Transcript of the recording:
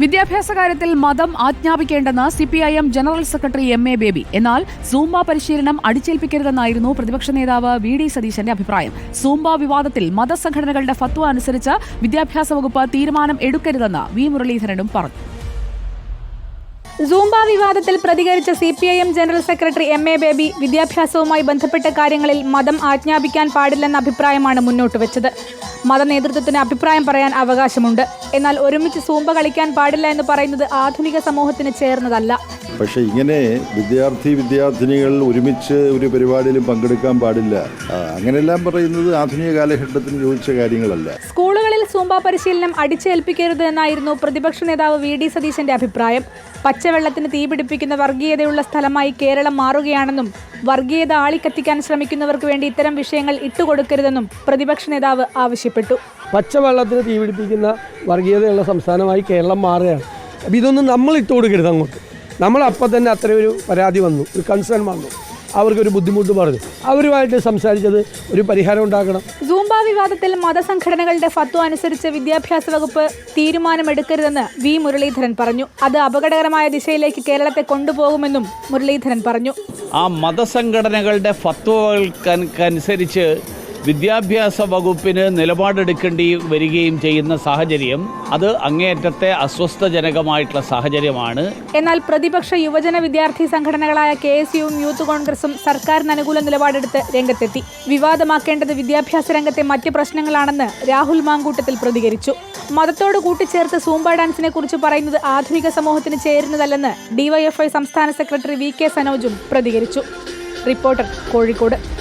വിദ്യാഭ്യാസ കാര്യത്തിൽ മതം ആജ്ഞാപിക്കേണ്ടെന്ന് C P I M general secretary M A Baby. എന്നാൽ സൂംബ പരിശീലനം അടിച്ചേൽപ്പിക്കരുതെന്നായിരുന്നു പ്രതിപക്ഷ നേതാവ് വി ഡി സതീശന്റെ അഭിപ്രായം. സൂംബ വിവാദത്തിൽ മതസംഘടനകളുടെ ഫത്വ അനുസരിച്ച് വിദ്യാഭ്യാസ വകുപ്പ് തീരുമാനം എടുക്കരുതെന്ന് വി മുരളീധരനും പറഞ്ഞു. സൂംബ വിവാദത്തിൽ പ്രതികരിച്ച C P I M general secretary M A Baby വിദ്യാഭ്യാസവുമായി ബന്ധപ്പെട്ട കാര്യങ്ങളിൽ മതം ആജ്ഞാപിക്കാൻ പാടില്ലെന്ന അഭിപ്രായമാണ് മുന്നോട്ട് വെച്ചത്. മത നേതൃത്വത്തിന് അഭിപ്രായം പറയാൻ അവകാശമുണ്ട്. എന്നാൽ ഒരുമിച്ച് സൂംബ കളിക്കാൻ പാടില്ല എന്ന് പറയുന്നത് ആധുനിക സമൂഹത്തിന് ചേർന്നതല്ല. പക്ഷേ ഇങ്ങനെ വിദ്യാർത്ഥി വിദ്യാർത്ഥിനികൾ ഒരുമിച്ച് ഒരു പരിപാടിയിലും പങ്കെടുക്കാൻ പാടില്ല. അങ്ങനെയെല്ലാം പറയുന്നത് ആധുനിക കാലഘട്ടത്തിന് ചോദിച്ച കാര്യങ്ങളല്ല. സ്കൂളുകളിൽ സൂംബ പരിശീലനം അടിച്ചേൽപ്പിക്കരുത് എന്നായിരുന്നു പ്രതിപക്ഷ നേതാവ് വി ഡി സതീശന്റെ അഭിപ്രായം. പച്ചവെള്ളത്തിന് തീപിടിപ്പിക്കുന്ന വർഗീയതയുള്ള സ്ഥലമായി കേരളം മാറുകയാണെന്നും വർഗീയത ആളിക്കത്തിക്കാൻ ശ്രമിക്കുന്നവർക്ക് വേണ്ടി ഇത്തരം വിഷയങ്ങൾ ഇട്ടുകൊടുക്കരുതെന്നും പ്രതിപക്ഷ നേതാവ് ആവശ്യപ്പെട്ടു. പച്ചവെള്ളത്തിന് തീപിടിപ്പിക്കുന്ന വർഗീയതയുള്ള സംസ്ഥാനമായി കേരളം മാറുകയാണ്. ഇതൊന്നും നമ്മൾ ഇട്ട് കൊടുക്കരുത് അങ്ങോട്ട്. നമ്മൾ അപ്പം തന്നെ അത്ര ഒരു പരാതി വന്നു ഒരു കൺസേൺ വന്നു. അവർക്കൊരു ബുദ്ധിമുട്ട് പറഞ്ഞു. അവരുമായിട്ട് സംസാരിച്ചത് ഒരു പരിഹാരം ഉണ്ടാക്കണം. വിവാദത്തിൽ മതസംഘടനകളുടെ ഫത്വ അനുസരിച്ച് വിദ്യാഭ്യാസ വകുപ്പ് തീരുമാനമെടുക്കരുതെന്ന് വി. മുരളീധരൻ പറഞ്ഞു. അത് അപകടകരമായ ദിശയിലേക്ക് കേരളത്തെ കൊണ്ടുപോകുമെന്നും മുരളീധരൻ പറഞ്ഞു. ആ മതസംഘടനകളുടെ ഫത്വകൾക്കനുസരിച്ച് വിദ്യാഭ്യാസ വകുപ്പിന് നിലപാടെടുക്കേണ്ടി വരികയും ചെയ്യുന്ന സാഹചര്യം അത് അങ്ങേയറ്റത്തെ അസ്വസ്ഥജനകമായിട്ടുള്ള സാഹചര്യമാണ്. എന്നാൽ പ്രതിപക്ഷ യുവജന വിദ്യാർത്ഥി സംഘടനകളായ കെ എസ് യുവും യൂത്ത് കോൺഗ്രസും സർക്കാരിന് അനുകൂല നിലപാടെടുത്ത് രംഗത്തെത്തി. വിവാദമാക്കേണ്ടത് വിദ്യാഭ്യാസ രംഗത്തെ മറ്റ് പ്രശ്നങ്ങളാണെന്ന് രാഹുൽ മാങ്കൂട്ടത്തിൽ പ്രതികരിച്ചു. മതത്തോട് കൂട്ടിച്ചേർത്ത് സൂംബ ഡാൻസിനെ കുറിച്ച് പറയുന്നത് ആധുനിക സമൂഹത്തിന് ചേരുന്നതല്ലെന്ന് ഡിവൈഎഫ്ഐ സംസ്ഥാന സെക്രട്ടറി വി കെ സനോജും പ്രതികരിച്ചു. റിപ്പോർട്ടർ കോഴിക്കോട്.